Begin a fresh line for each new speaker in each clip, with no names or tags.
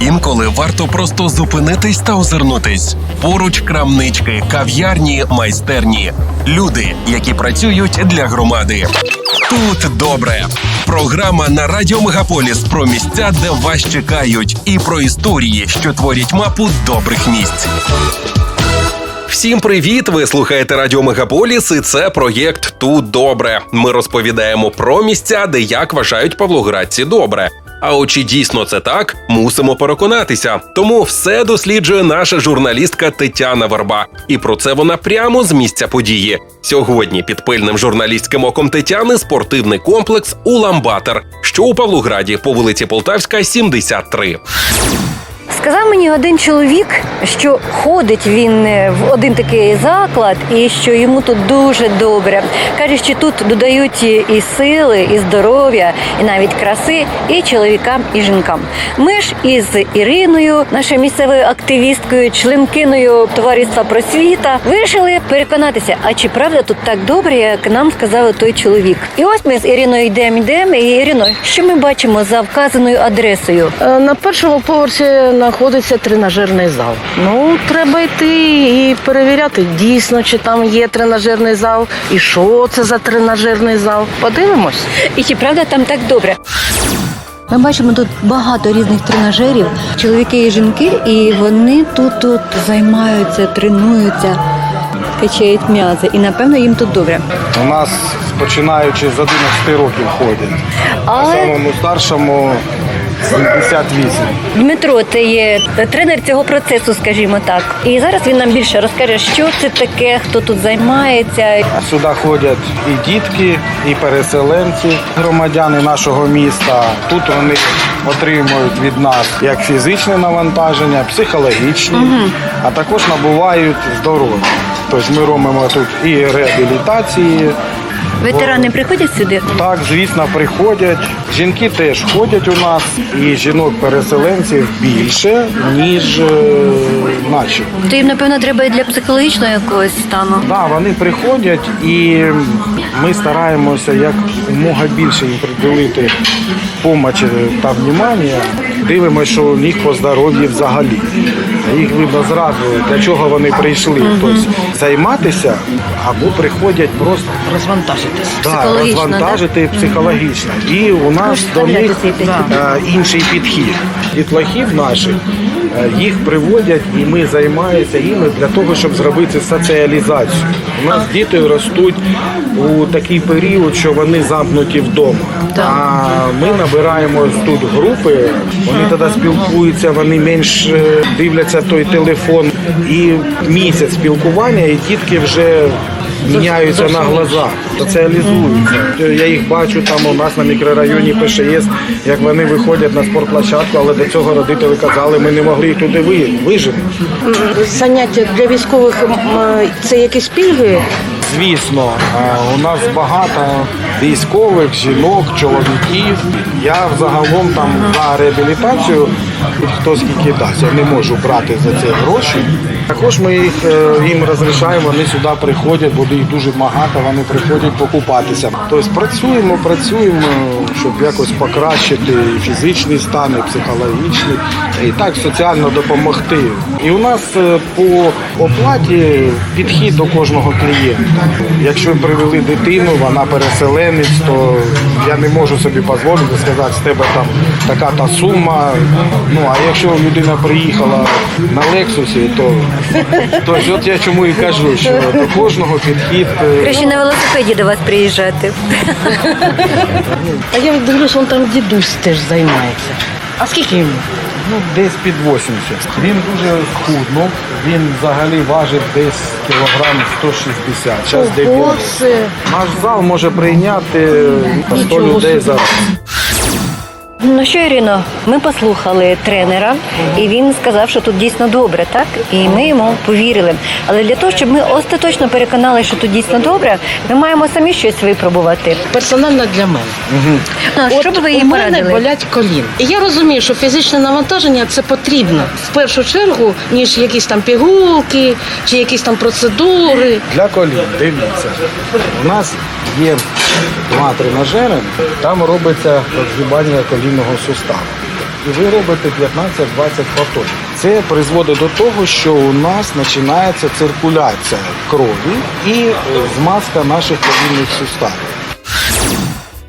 Інколи варто просто зупинитись та озирнутись. Поруч крамнички, кав'ярні, майстерні, люди, які працюють для громади. Тут добре. Програма на радіо Мегаполіс про місця, де вас чекають, і про історії, що творять мапу добрих місць. Всім привіт! Ви слухаєте Радіо Мегаполіс, і це проєкт Тут добре. Ми розповідаємо про місця, де як вважають павлоградці добре. А от чи дійсно це так, мусимо переконатися. Тому все досліджує наша журналістка Тетяна Верба. І про це вона прямо з місця події. Сьогодні під пильним журналістським оком Тетяни спортивний комплекс Уламбатер, що у Павлограді по вулиці Полтавська, 73.
Сказав мені один чоловік, що ходить він е, в один такий заклад, і що йому тут дуже добре. Каже, що тут додають і сили, і здоров'я, і навіть краси і чоловікам, і жінкам. Ми ж із Іриною, нашою місцевою активісткою, членкиною товариства просвіта, вирішили переконатися, а чи правда тут так добре, як нам сказав той чоловік. І ось ми з Іриною йдемо, йдемо. І Ірино, що ми бачимо за вказаною адресою?
Е, На першому поверсі знаходиться тренажерний зал. Ну, треба йти і перевіряти дійсно, чи там є тренажерний зал, і що це за тренажерний зал. Подивимось.
І чи правда там так добре? Ми бачимо тут багато різних тренажерів, чоловіки і жінки, і вони тут, тут займаються, тренуються, качають м'язи. І напевно їм тут добре.
У нас починаючи з 11 років ходять. А
Але
самому старшому 78.
Дмитро, це є тренер цього процесу, скажімо так. І зараз він нам більше розкаже, що це таке, хто тут займається.
Сюди ходять і дітки, і переселенці, громадяни нашого міста. Тут вони отримують від нас як фізичне навантаження, психологічні, а також набувають здоров'я. Тобто ми робимо тут і реабілітації.
Ветерани приходять сюди.
Так, звісно, приходять. Жінки теж ходять у нас, і жінок-переселенців більше, ніж е, наші.
То їм, напевно, треба і для психологічного якогось стану.
Да, вони приходять і ми стараємося як умога більше їм приділити помочі та внимання. Дивимося, що у них по здоров'ю взагалі. Їх видно зразу, для чого вони прийшли. Тобто займатися або приходять просто
Розвантажитись.
да,
розвантажити
розвантажити психологічно. І у нас до них
да.
е, інший підхід. Дітлахів наших їх приводять, і ми займаємося іми для того, щоб зробити соціалізацію. У нас діти ростуть у такий період, що вони замкнуті вдома. А ми набираємо тут групи, вони тоді спілкуються, вони менш е, дивляться той телефон. І місяць спілкування, і дітки вже міняються на глазах, соціалізуються. Я їх бачу там у нас на мікрорайоні ПШС, як вони виходять на спортплощадку, але до цього родителі казали, ми не могли туди вижити.
Заняття для військових це якісь пільги.
Звісно, е, у нас багато військових, жінок, чоловіків. Я взагалом там на реабілітацію хто скільки дасть. Я не можу брати за це гроші. Також ми їх е, їм розрішаємо, вони сюди приходять, бо їх дуже багато, вони приходять покупатися. Тобто працюємо, працюємо, щоб якось покращити і фізичний стан, і психологічний, і так соціально допомогти. І у нас е, по оплаті підхід до кожного клієнта. Якщо привели дитину, вона переселенець, то я не можу собі дозволити сказати, з тебе там така та сума. Ну а якщо людина приїхала на Лексусі, то, то от я чому і кажу, що до кожного підхід. е,
Краще на велосипеді до вас приїжджати.
А я дивлюсь, вон там дідусь теж займається. А скільки йому?
Ну, десь під 80. Він дуже худнув, він взагалі важить десь кілограм 160. Зараз
Ого,
90.
це.
Наш зал може прийняти 100 людей зараз.
Ну що, Ірино, ми послухали тренера, і він сказав, що тут дійсно добре, так? І ми йому повірили. Але для того, щоб ми остаточно переконали, що тут дійсно добре, ми маємо самі щось випробувати.
Персонально для мене.
Ну, що б ви їй
у мене
порадили?
болять колін. І я розумію, що фізичне навантаження це потрібно в першу чергу, ніж якісь там пігулки чи якісь там процедури.
Для колін, дивіться. У нас є два тренажери, там робиться розгибання колінного суставу. і ви робите 15-20 повторів. Це призводить до того, що у нас починається циркуляція крові і е, змазка наших колінних суставів.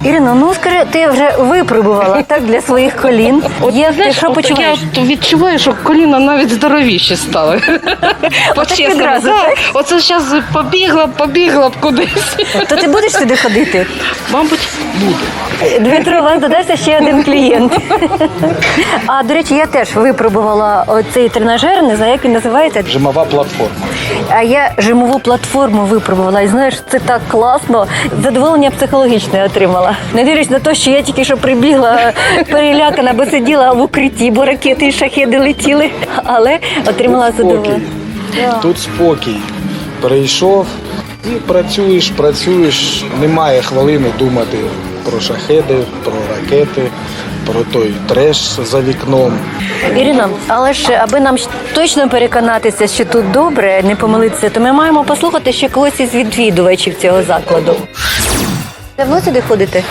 Ірино, ну скажи, ти вже випробувала так для своїх колін. Як ти що
от
почуваєш?
Я от відчуваю, що коліна навіть здоровіші стали. От
відразу,
да.
так?
Оце зараз побігла, б, побігла б кудись.
То ти будеш сюди ходити?
Мабуть, буде.
Дмитро, у вас додався ще один клієнт. А до речі, я теж випробувала оцей тренажер, не знаю, як він називається.
Жимова платформа.
А я жимову платформу випробувала. І знаєш, це так класно. Задоволення психологічне я Не дивлячись на те, що я тільки що прибігла перелякана, бо сиділа в укритті, бо ракети і шахеди летіли. Але отримала задоволення.
Тут спокій. Перейшов і працюєш, працюєш. Немає хвилини думати про шахеди, про ракети, про той треш за вікном.
Ірино, але ж аби нам точно переконатися, що тут добре, не помилитися, то ми маємо послухати ще когось із відвідувачів цього закладу. Давно сюди ходите?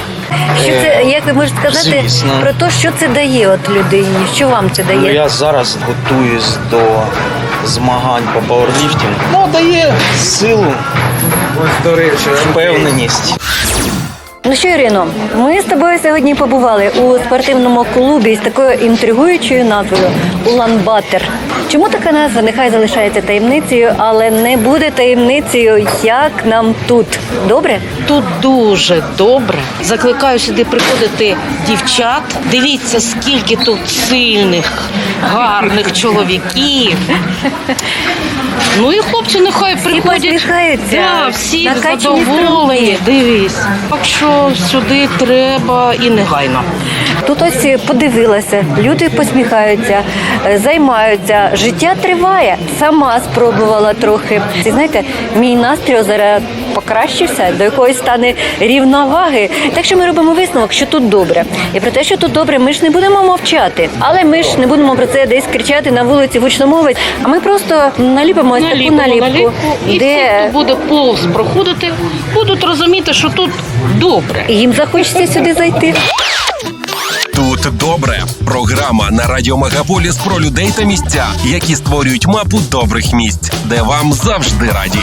Що це, як ви можете сказати
Звісно.
про те, що це дає от людині? Що вам це
Ну,
дає?
я зараз готуюсь до змагань по пауерліфтингу. Ну, дає силу,
Ось, до речі,
впевненість.
Ну що, Ірино, ми з тобою сьогодні побували у спортивному клубі з такою інтригуючою назвою Улан-Батер. Чому така назва? Нехай залишається таємницею, але не буде таємницею, як нам тут. Добре?
Тут дуже добре. Закликаю сюди приходити дівчат. Дивіться, скільки тут сильних, гарних чоловіків. Ну і хлопці нехай приходять. Да, всі задоволені. Дивись. Так що сюди треба і негайно.
Тут ось подивилася, люди посміхаються, займаються. Життя триває. Сама спробувала трохи. І знаєте, мій настрій зараз покращився, до якоїсь стане рівноваги. Так що ми робимо висновок, що тут добре. І про те, що тут добре, ми ж не будемо мовчати. Але ми ж не будемо про це десь кричати на вулиці гучномовець. А ми просто наліпимо ось таку наліпку,
наліпку, і всі,
де
хто буде повз проходити, будуть розуміти, що тут добре.
І їм захочеться сюди зайти.
Тут добре. Програма на радіо Мегаполіс про людей та місця, які створюють мапу добрих місць, де вам завжди раді.